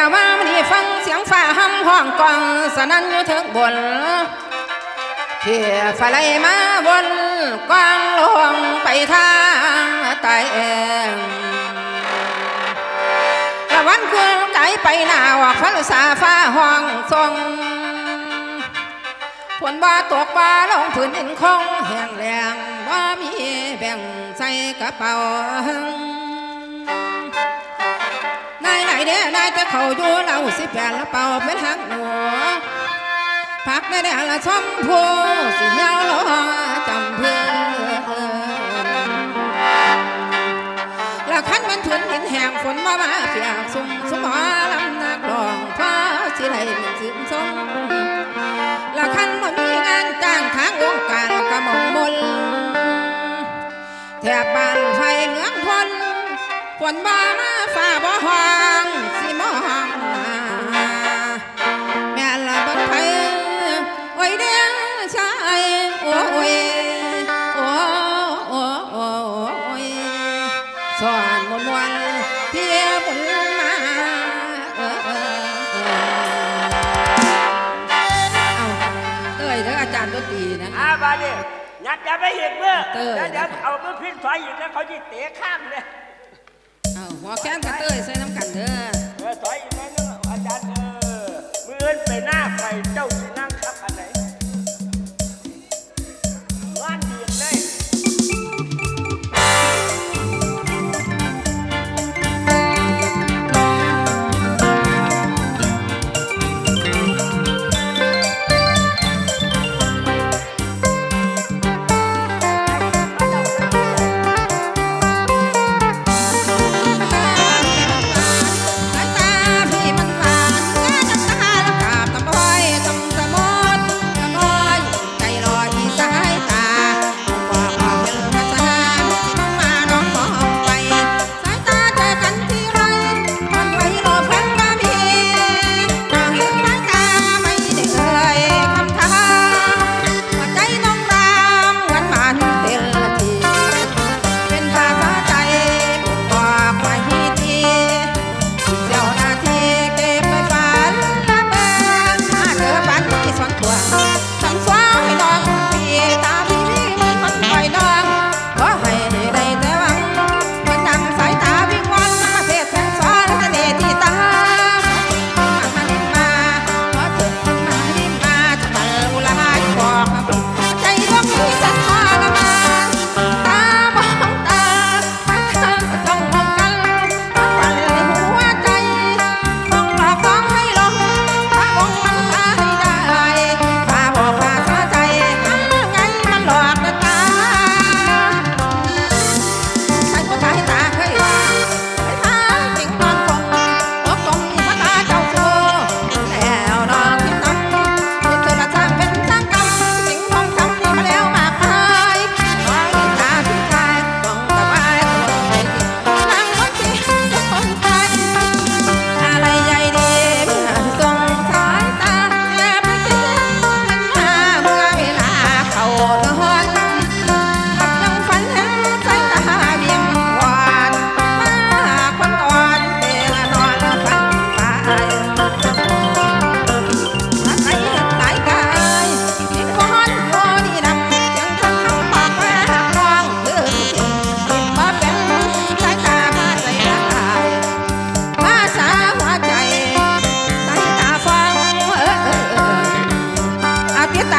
แล้วมามันนี่ฟังเสียงฟ้าห้ำห้องกองสนั่นอยู่ถึงบนเพียฟ้าไหลมาบนกวางลงไปทางใต้เองละวันคืนไกไปหน้าออกฟันสาฟ้าห้องทรงฝนบ่ตกบ่ลงพื้นดินคงแห้งแล้งบ่ามีแบ่งใส่กระเป๋า เด้นายจะเข้าอยู่เราสิแปดละเป่าเป็นหักหนูพักได้แด่ละชมพูสิเหี่ยวรอจำเพื่อนละคันมันถุนหินแห้งฝนมามาเปียกสุ่มสมอลำนักร้องฟ้าสิไหลเป็นซึมทรงละคันมันมีงานจ้างทางวงการกระหม่อมมนแถบบานไฟเมืองพนฝนบ่มา ฟ้าบ่ห้องสิมองหาแม่ละบังไฟโอ้ยเดียงชายโอ้ยโอ้โอ้โอ้ยสอนมนวันเพียบุญมาเออเออเออเอาเต้ยเด้ออาจารย์ดนตรีนะ อาบาดิยัดอย่าไปเห็นเมื่อเตอร์ แล้วเดี๋ยวเอามือพิ้นถอยอีกแล้วเขาจะเตะข้างเลยเอแค้นกับเต้ยใส่น้ำกันเด้อ เออถอยอีกแล้วนึงอาจารย์เออมือเอินไปหน้าไฟเจ้าสินะ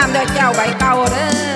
ามเด้อเจ้าใบเก่าเด้อ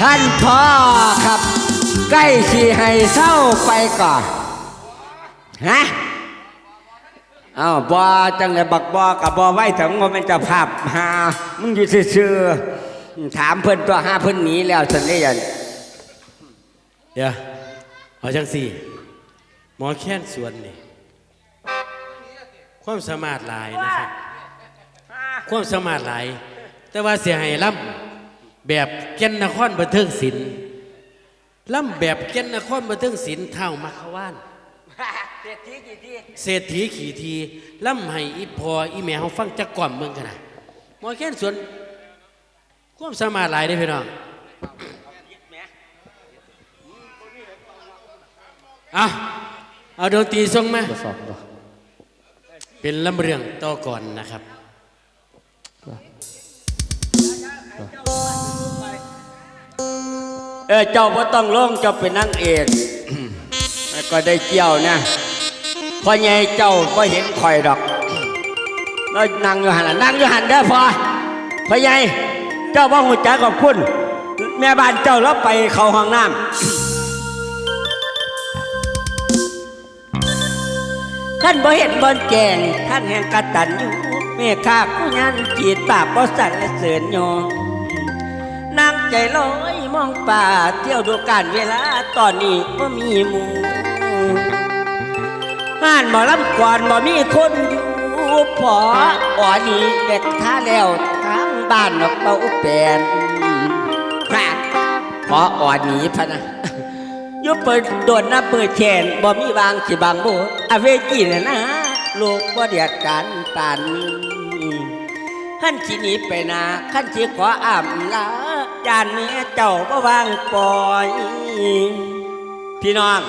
ท่านพ่อครับ ใกล้สีให้เศร้าไปก่อนฮะอ้าวบอจังเลยบักบอกับบอไว้ถึงว่ามันจะภาพหามึงอยู่ซื่อๆถามเพิ่นตัวห้าเพิ่นหนีแล้วสันได้ยันเดี๋ยวเอาจังสี่ หมอแค้นสวนนี่ความสามารถหลายนะครับ ความสามารถหลาย แต่ว่าเสียให้ล่ำ แบบแก่นนครบันเทิงศิลป์ล่ำแบบแก่นนครบันเทิงศิลป์เท่ามัคควานเศรษฐีกี่ทีเศรษฐีขี่ทีล่ำให้อีพออีแม่เขาฟังจักก่อมเมืองกันนะหมอแค้นสวนความสามารถหลายได้อพี่น้องเอาเอาดนตรีส่งมาเป็นลำเรื่องต่อก่อนนะครับ อเจ้าพ่ต้องลงเจ้าเป็นนางเอกแล้วก็ได้เกี่ยวนะพ่อใหญ่เจ้าก็เห็นข่อยดอกแล้วนั่งอยู่หันน่ะนั่งอยู่หันเด้พอพ่อใหญ่เจ้าพ่อหูจักกับคุณ แม่บ้านเจ้าแล้วไปเข้าห้องน้ำท่านบ่เห็นบนแจงท่านแห่งกตันอยู่เมฆาผู้ยันจีดปาบบ่สั่นเสริญยองนางใจลอย มองป่าเที่ยวดูการเวลาตอนนี้ก็มีหมู่งานหมอลำก่อนบ่มีคนอยู่พออ่อนี้เด็กท่าแล้วทางบ้านนกเป่าแปนค่ะพออ่อนนี้พะนะยุบเปิดโดนหน้าเปิดแขนบ่มีวางสิบางโบอเวจีน่ะนะลูกบ่เดียดกันปานนี้ ขั้นสิหนีไปนาขั้นสิขออ่ำลาจานเมียเจ้าบ่วางปล่อย พี่น้อง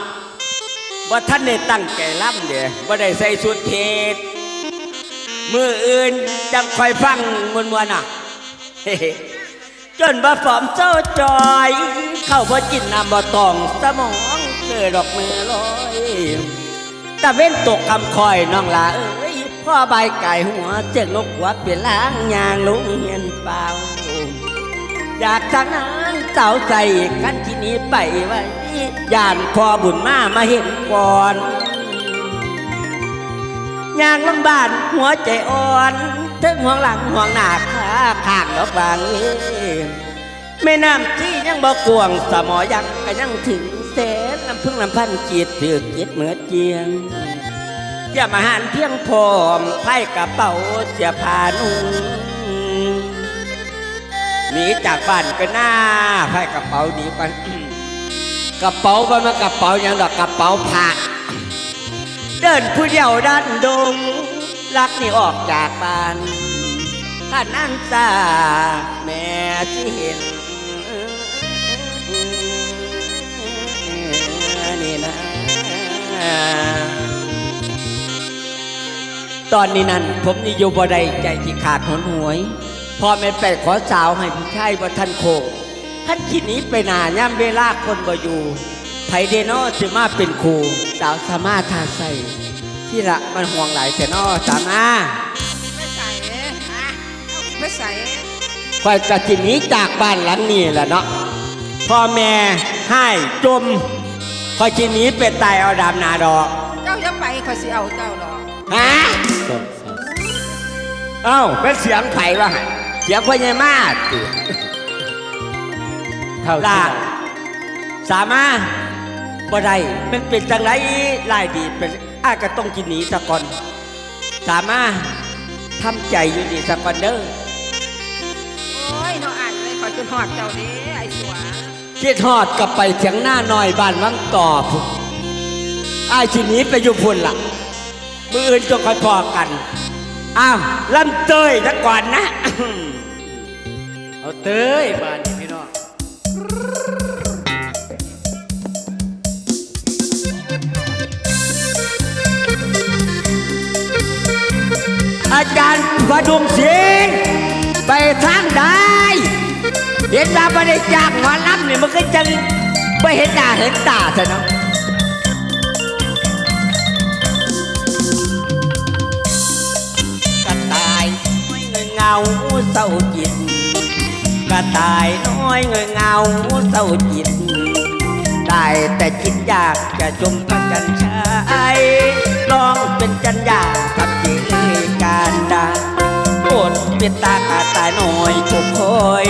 บ่ท่านได้ตั้งใจล่ำเด้บ่ได้ใส่สุดเทศมืออื่นจังคอยฟังมวนๆน่ะ จนบ่ฟอมเจ้าจอย เข้าบ่กินน้ำบ่ตองสมองเกิดดอกมือลอยตะเว้นตกคำคอยน้องลาเอ้ พ่อใบไก่หัวเจ้งนกหัวเปลี่ยนล้างยางลุงเฮียนเปล่า อยากทางนั้นเจ้าใจกันที่นี้ไปไว้ย่านพอบุญมามาเห็นก่อนยางลำบานหัวใจอ่อนถึงห่วงหลังห่วงหน้าขาข้างดอกบางเอ้ยแม่น้ำที่ยังบ่กวงสมอยังก็ยังถึงแสนลำพึ่งลำพันจีดถือจิตเหมือเจียง สียมาหารเพียงพร้อมไพ่กระเป๋าเสียผานุ่งหนีจากบ้านก็หน้าไพ่กระเป๋าหนีกันกระเป๋ามันมากระเป๋าอย่างดอกกระเป๋าผ้าเดินผู้เดียวดันดงรักนี่ออกจากบ้านข้านั่นตาแม่ที่เห็นนี่นะ ตอนนี้นั้น ผมนี่อยู่บ่ได้ใจที่ขาดหนหวยพ่อแม่ไปขอสาวให้พี่ชายว่าท่านโคงท่านคิดหนี้ไปหนาย่ำเวลาคนบ่อยู่ไผเดโนจะมาเป็นครูสาวสามารถทาใส่ที่ละมันห่วงหลายแต่นอสามาไม่ใส่ฮะไม่ใส่คอยกะจิหนี้จากบ้านหลังนี้แหละเนาะพ่อแม่ให้จมคอยจิหนี้เป็นตายเอาดามนาดอก เจ้าจะไปคอยสิเอาเจ้าดอก ฮะเอ้าเป็นเสียงไผ่วะเสียงพญามาศติเท่าลาสามารถบ่ได้มันเป็นจังไรลายดีเป็นอ้ายก็ต้องกินหนีสะก่อน สามารถทำใจอยู่ดีสะก่อนเด้อโอ้ยน้องอ่านเลยคอยจนหอดเจ้าเด้ไอ้สัวคิดฮอดกลับไปเถียงหน้าหน่อยบ้านวังต่อพุ่นอ้ายทีนี้ไปอยู่พุ่นล่ะ มืออื่นจงคอยพอกันอ้าวลำเตยซะก่อนนะ เอาเตยบานนี่พี่น้องอาจารย์พดุงศิลป์ไปทางใดเห็นว่าไม่ได้จากหมอลำเนี่ยมันก็จะไปเห็นหน้าเห็นตาซะเนาะาเศร้าจิตกระต่ายน้อยเงยเงาเศร้าจิต ได้แต่จิตอยากจะชมพระจันทร์ชายลองเป็นจันยาทับเจการดาโคตรเป็นตากระต่ายน้อยชมคอย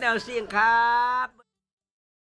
แนวเสียงครั